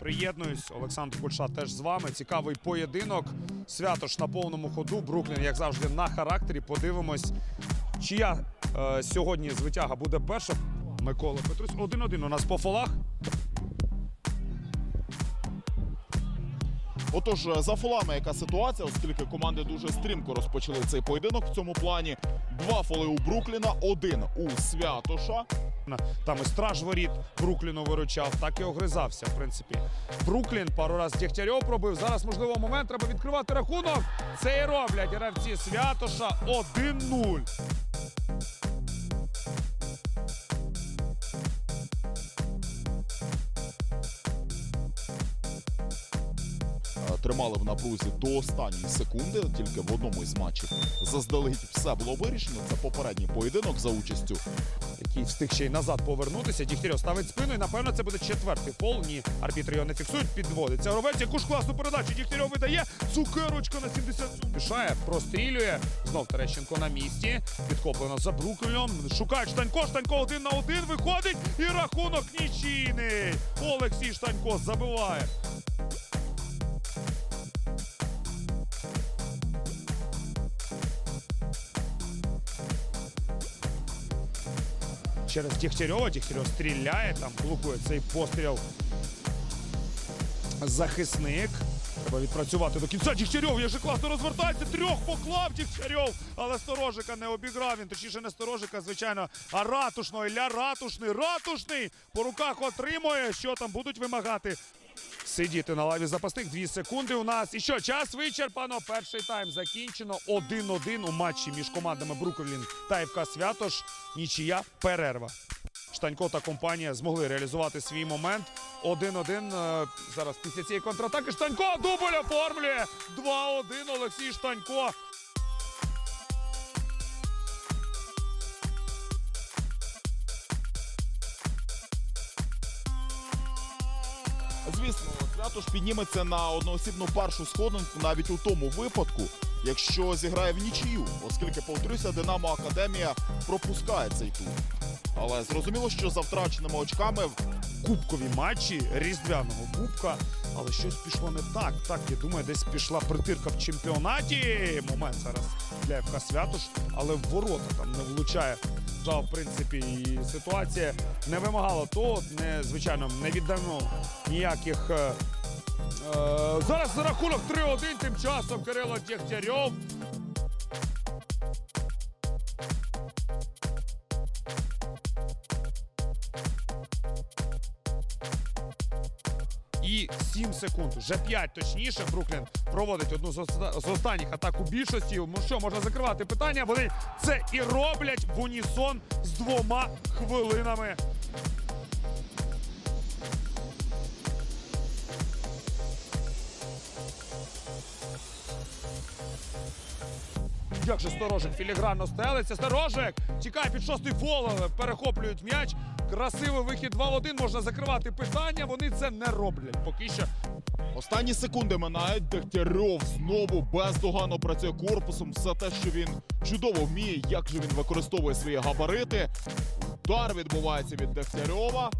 Приєднуюсь, Олександр Кульша теж з вами. Цікавий поєдинок. Святош на повному ходу. Бруклін, як завжди, на характері. Подивимось, чия е, сьогодні звитяга буде перша. Микола Петрусь. Один-один у нас по фолах. Отож, е, за фолами яка ситуація, оскільки команди дуже стрімко розпочали цей поєдинок в цьому плані. Два фоли у Брукліна, один у Святоша. Там і страж воріт Брукліну виручав, так і огризався, в принципі. Бруклін пару раз Дегтярьов пробив. Зараз, можливо, момент треба відкривати рахунок. Це і роблять гравці Святоша 1-0. Тримали в напрузі до останньої секунди. Тільки в одному із матчів заздалегідь все було вирішено. Це попередній поєдинок за участю який встиг ще й назад повернутися. Дігтярьов ставить спину, і напевно це буде четвертий фол. Ні, арбітри його не фіксують, підводиться. Ровець, яку ж класну передачу Дігтярьов видає. Цукерочка на 70. Пішає, прострілює. Знов Терещенко на місці. Підхоплено за Брукліном. Шукають Штанько. Штанько один на один виходить. І рахунок нічийний. Олексій Штанько забиває. Через Дігтярьова. Дігтярьов стріляє, там блокує цей постріл. Захисник. Треба відпрацювати до кінця. Дігтярьов, я же класно розвертається. Трьох поклав Дігтярьов. Але сторожика не обіграв. Він точніше не сторожика, звичайно, а ратушного. Ілля ратушний. Ратушний по руках отримує. Що там будуть вимагати? Сидіти на лаві запасних. Дві секунди у нас. І що, час вичерпано. Перший тайм закінчено. 1-1 у матчі між командами Бруклін та ФК Святош. Нічия перерва. Штанько та компанія змогли реалізувати свій момент. 1-1. Е, Зараз після цієї контратаки Штанько дубль оформлює. 2-1 Олексій Штанько. Звісно, Святош підніметься на одноосібну першу сходинку навіть у тому випадку, якщо зіграє в нічию, оскільки, повторюся, Динамо Академія пропускає цей тур. Але зрозуміло, що за втраченими очками Кубкові матчі різдвяного кубка. Але щось пішло не так. Так, я думаю, десь пішла притирка в чемпіонаті. Момент зараз для ФК Святош, але в ворота там не влучає. Жал, в принципі, і ситуація не вимагала того, не, звичайно, не віддано ніяких. Е, е, зараз за рахунок 3-1 тим часом Кирило Дегтярьов. І 7 секунд, вже 5 точніше. Бруклін проводить одну з останніх атак у більшості. Ну що, можна закривати питання. Вони це і роблять в унісон з двома хвилинами. Як же сторожик філігранно стелиться. Сторожик! Тікає під шостий фол, перехоплюють м'яч. Красивий вихід 2 в 1 Можна закривати питання. Вони це не роблять. Поки що останні секунди минають. Дегтярьов знову бездоганно працює корпусом. Все те, що він чудово вміє, як же він використовує свої габарити. Удар відбувається від Дегтярьова.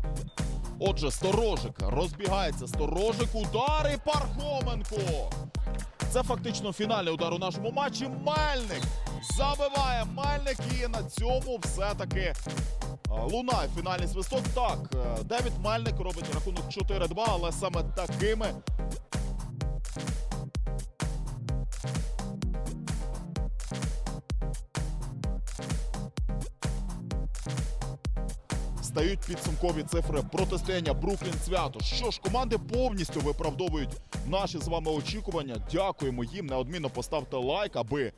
Отже, Сторожик розбігається. Сторожик, удар і Пархоменко. Це фактично фінальний удар у нашому матчі. Мельник забиває Мельник і на цьому все-таки е, лунає фінальний свисток. Так, е, Девід Мельник робить рахунок 4-2, але саме такими стають підсумкові цифри протистояння Бруклін Свято. Що ж, команди повністю виправдовують наші з вами очікування. Дякуємо їм. Неодмінно поставте лайк, аби